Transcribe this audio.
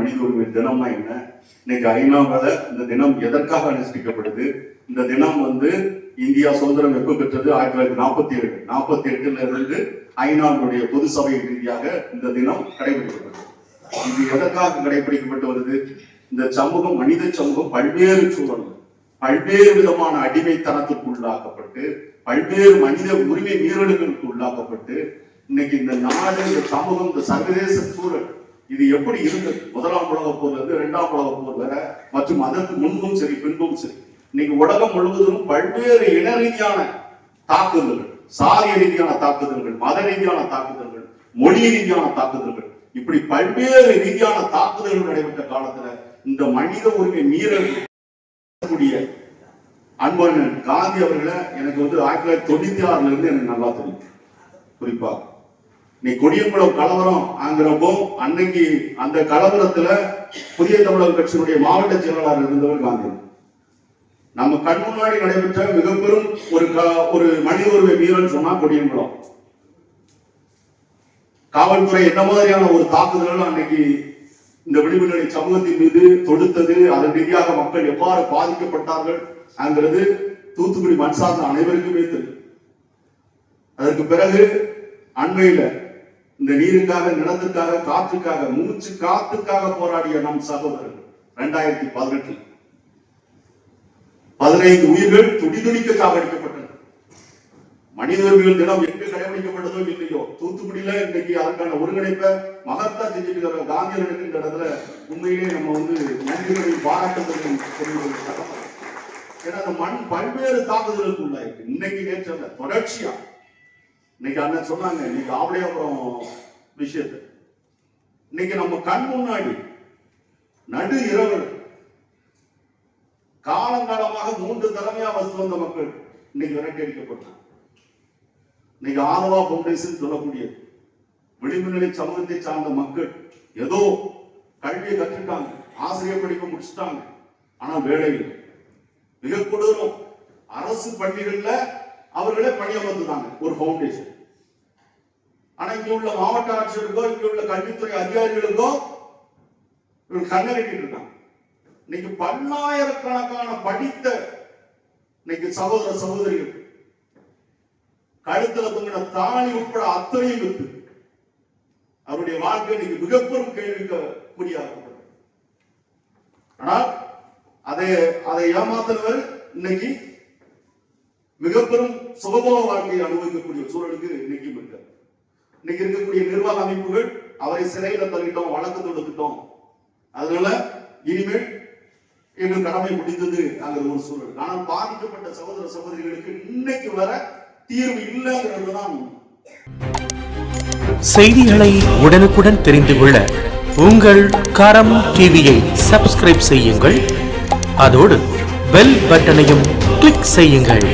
மனித உரிமை தினம்னா என்ன? இன்னைக்கு ஐநாவால இந்த தினம் எதற்காக அனுஷ்டிக்கப்படுது? இந்த தினம் வந்து இந்தியா சுதந்திரம் எப்ப பெற்றது? ஆயிரத்தி தொள்ளாயிரத்தி நாற்பத்தி ஏழு நாற்பத்தி எட்டுல இருந்து ஐநாவுடைய பொது சபை ரீதியாக இந்த தினம் கடைபிடிக்கப்பட்டது. இது எதற்காக கடைபிடிக்கப்பட்டு வருது? இந்த சமூகம் மனித சமூகம் பல்வேறு சூழல்கள் பல்வேறு விதமான அடிமைத்தனத்திற்கு உள்ளாக்கப்பட்டு பல்வேறு மனித உரிமை மீறல்களுக்கு உள்ளாக்கப்பட்டு இன்னைக்கு இந்த நாடு இந்த சமூகம் இந்த சர்வதேச சூழல் இது எப்படி இருந்தது? முதலாம் உலக போர்ல இருந்து இரண்டாம் உலக போர் வர மற்றும் அதற்கு முன்பும் சரி பின்பும் சரி. இன்னைக்கு உலகம் முழுவதும் பல்வேறு இன ரீதியான தாக்குதல்கள் சாதிய ரீதியான தாக்குதல்கள் மத ரீதியான தாக்குதல்கள் மொழி ரீதியான தாக்குதல்கள் இப்படி பல்வேறு ரீதியான தாக்குதல்கள் நடைபெற்ற காலத்துல இந்த மனித உரிமை மீறல் அன்பன் காந்தி அவர்களை எனக்கு வந்து ஆயிரத்தி தொள்ளாயிரத்தி தொண்ணூத்தி ஆறுல இருந்து எனக்கு நல்லா தெரியும். குறிப்பா நீ கொடியங்குளம் கலவரம் ஆங்கிறப்போ அன்னைக்கு அந்த கலவரத்துல புதிய தமிழக கட்சியினுடைய மாவட்ட செயலாளர் இருந்தவர் காந்தி. நம்ம கண் முன்னாடி நடைபெற்ற மிக பெரும் ஒரு க- ஒரு மனித உரிமை மீறல் சொன்னா கொடியங்குளம் காவல்துறை என்ன மாதிரியான ஒரு தாக்குதல்கள் அன்னைக்கு இந்த விளிம்புநிலை சமூகத்தின் மீது தொடுத்தது அதன் ரீதியாக மக்கள் எவ்வாறு பாதிக்கப்பட்டார்கள் அங்கிறது தூத்துக்குடி மண் சார்ந்த அனைவருக்குமே தெரியும். அதற்கு பிறகு அண்மையில இந்த நீருக்காக நிலத்துக்காக காற்றுக்காக மூச்சு காத்துக்காக போராடிய நம் சகோதரர்கள் ரெண்டாயிரத்தி பதினெட்டில். பதினைந்து உயிர்கள் துடிதுடிக்க சாகடிக்கப்பட்டன மனித உரிமைகள் தினம் எங்கு கடைபிடிக்கப்பட்டதோ இல்லையோ தூத்துக்குடியில இன்னைக்கு அதற்கான ஒருங்கிணைப்பை மகத்தா செஞ்சுட்டு இருக்கிற காந்தியர்களுக்கு இடத்துல உண்மையிலேயே நம்ம வந்து நன்றிகளை பாராட்டுதல் ஏன்னா அந்த மண் பல்வேறு தாக்குதலுக்கு உள்ளாயிருக்கு. இன்னைக்கு நேற்று தொடர்ச்சியா இன்னைக்கு அண்ணன் சொன்னாங்க இன்னைக்கு ஆவடியா அப்புறம் விஷயத்து. இன்னைக்கு நம்ம கண் முன்னாடி நடு இரவு காலங்காலமாக மூன்று தலைமையா வசித்து வந்த மக்கள் இன்னைக்கு விரட்டி அடிக்கப்பட்டாங்க. இன்னைக்கு ஆதவா பவுண்டேஷன் சொல்லக்கூடியது. விளிம்பு நிலை சமூகத்தை சார்ந்த மக்கள் ஏதோ கல்வியை கற்றுட்டாங்க ஆசிரியர் படிப்பு முடிச்சுட்டாங்க ஆனா வேலை இல்லை. மிக கொடூரம். அரசு பள்ளிகள்ல அவர்களே பணியமர்ந்துட்டாங்க ஒரு ஃபவுண்டேஷன் ஆனா இங்க உள்ள மாவட்ட ஆட்சியருக்கோ இங்க உள்ள கல்வித்துறை அதிகாரிகளுக்கோ இவங்க கண்ணை கட்டிட்டு இருக்காங்க. இன்னைக்கு பல்லாயிரக்கணக்கான படித்த இன்னைக்கு சகோதர சகோதரிகள் கழுத்துல தொங்கின தாலி உட்பட அத்தனையும் வித்து அவருடைய வாழ்க்கை இன்னைக்கு மிகப்பெரும் கேள்விக்கு குறியாக்கப்பட்டது ஆனால் அதை அதை ஏமாத்தினவர் இன்னைக்கு மிகப்பெரும் சுகபோக வாழ்க்கையை அனுபவிக்கக்கூடிய சூழலுக்கு இன்னைக்கு இருக்கார் இன்னைக்கு இருக்கக்கூடிய நிர்வாக அமைப்புகள் அவரை சிறையில தள்ளிட்டோம் வழக்கு தொடுத்துட்டோம். அதனால இனிமேல் எங்கள் கடமை முடிந்தது அங்கிற ஒரு சூழல். ஆனால் பாதிக்கப்பட்ட சகோதர சகோதரிகளுக்கு இன்னைக்கு வர தீர்வு இல்லைங்கிறதுதான் செய்திகளை உடனுக்குடன் தெரிந்து கொள்ள உங்கள் கரம் டிவியை சப்ஸ்கிரைப் செய்யுங்கள். அதோடு பெல் பட்டனையும் கிளிக் செய்யுங்கள்.